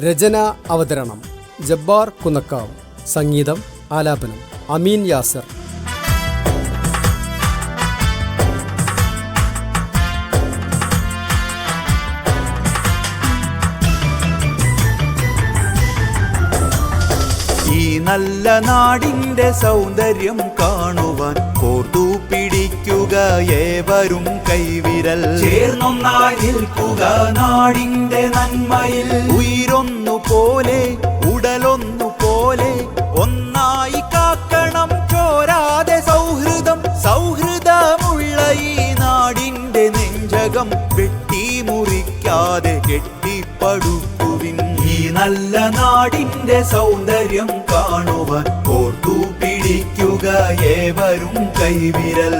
രചന അവതരണം ജബ്ബാർ കുന്നക്കാവ്. സംഗീതം ആലാപനം അമീൻ യാസർ. നല്ല നാടിന്റെ സൗന്ദര്യം കാണുവാൻ കോർത്തു പിടിക്കുക ഏവരും കൈവിരൽ. ചേർന്നൊന്നായി നിൽക്കുക നാടിന്റെ നന്മയിൽ. ഉയരൊന്നു പോലെ ഉടലൊന്നു പോലെ ഒന്നായി കാക്കണം ചോരാതെ സൗഹൃദം. സൗഹൃദമുള്ള ഈ നാടിന്റെ നെഞ്ചകം വെട്ടി മുറിക്കാതെ കെട്ടിപ്പടുക്കുവിൻ ഈ നല്ല നാടിന്റെ സൗന്ദര്യം കാണുവാൻ ഓർത്തു പിടിക്കുക ഏവരും കൈവിരൽ.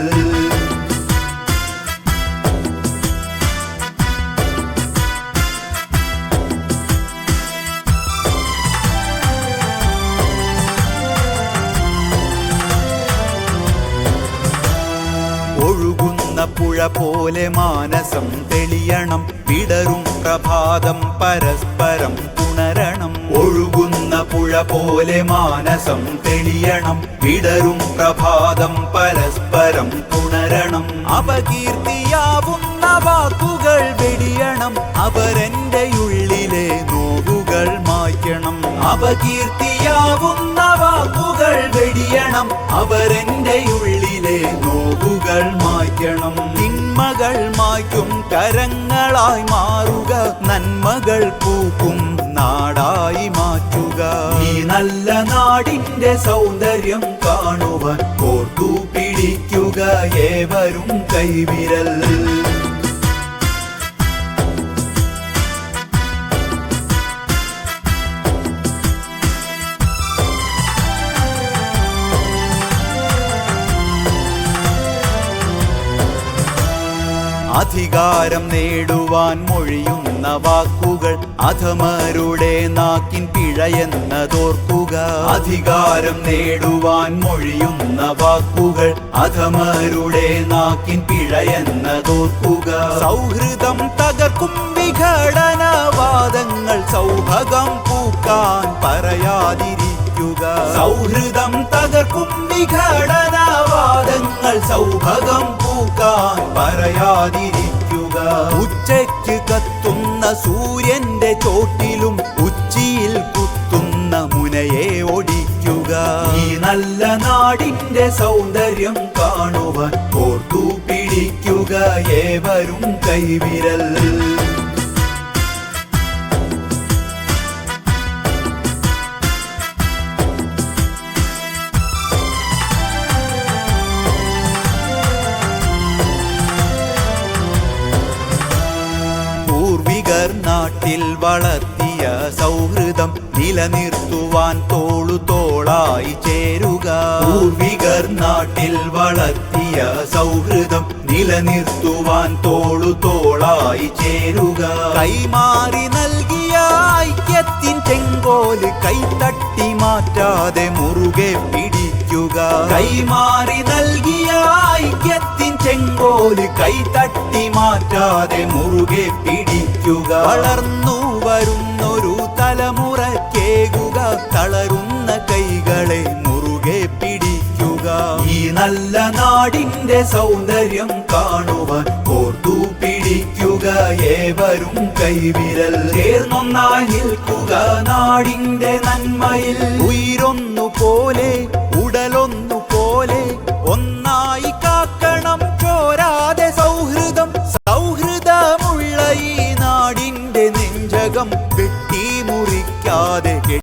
പുഴ പോലെ മാനസം തെളിയണം വിടരും പ്രഭാതം പരസ്പരം പുഴ പോലെ മാനസം തെളിയണം. വിടരും പ്രഭാതം പരസ്പരം പുണരണം. അപകീർത്തിയാവുന്ന വാക്കുകൾ വെടിയണം. അവരെന്റെ ഉള്ളിലെ നോവുകൾ മായ്ക്കണം. അപകീർത്തിയാവുന്ന വാക്കുകൾ വെടിയണം. അവരെന്റെ ഉള്ളിലെ നോവുകൾ മായ്ക്കണം. തിന്മകൾ മായ്ക്കും കരങ്ങളായി മാറുക. നന്മകൾ പൂക്കും നാടായി മാറ്റുക. നാടിന്റെ സൗന്ദര്യം കാണുവാൻ ഓർത്തു പിടിക്കുക ഏവരും കൈവിരൽ. അധികാരം നേടുവാൻ മൊഴിയുന്ന വാക്കുകൾ അധമരുടെ നാക്കിൻ പിഴയെന്നതോർക്കുക അധികാരം നേടുവാൻ മൊഴിയുന്ന വാക്കുകൾ അധമരുടെ നാക്കിൻ പിഴയെന്നതോർക്കുക സൗഹൃദം തകർക്കും വിഘടനവാദങ്ങൾ സൗഭകം പൂക്കാൻ പറയാതിരിക്കുക. സൗഹൃദം തകർക്കും വിഘടനവാദങ്ങൾ സൗഭകം പൂക്കാൻ പറയാതിരിക്കുക. ഉച്ചയ്ക്ക് കത്തുന്ന സൂര്യന്റെ ചോട്ടിലും ഉച്ചിയിൽ കുത്തുന്ന മുനയെ ഒടിക്കുക ഈ നല്ല നാടിന്റെ സൗന്ദര്യം കാണുവാൻ ഓർത്തു പിടിക്കുക. ഏവരും കൈവിരൽ പൂർവികർ നാട്ടിൽ വളർത്തിയ സൗഹൃദം നിലനിർത്തുവാൻ തോളു തോളായി ചേരുക. പൂർവികർ നാട്ടിൽ വളർത്തിയ സൗഹൃദം നിലനിർത്തുവാൻ തോളു തോളായി ചേരുക. കൈമാറി നൽകിയ ഐക്യത്തിൻ ചെങ്കോൽ കൈത്തട്ടി മാറ്റാതെ മുറുകെ പിടിക്കുക. കൈമാറി നൽകിയ ഐക്യത്തിൻ ചെങ്കോൽ കൈത്തട്ടി മാറ്റാതെ മുറുകെ പിടിക്കുക വളർന്നു വരുന്നൊരു തലമുറക്കേകുക തളരുന്ന കൈകളെ മുറുകെ പിടിക്കുക. ഈ നല്ല നാടിന്റെ സൗന്ദര്യം കാണുവാൻ ഓർത്തു പിടിക്കുക. ഏവരും കൈവിരൽ ചേർന്നൊന്നായി നിൽക്കുക. നാടിന്റെ നന്മയിൽ ഉയരൊന്നു പോലെ മുറിക്കാതെ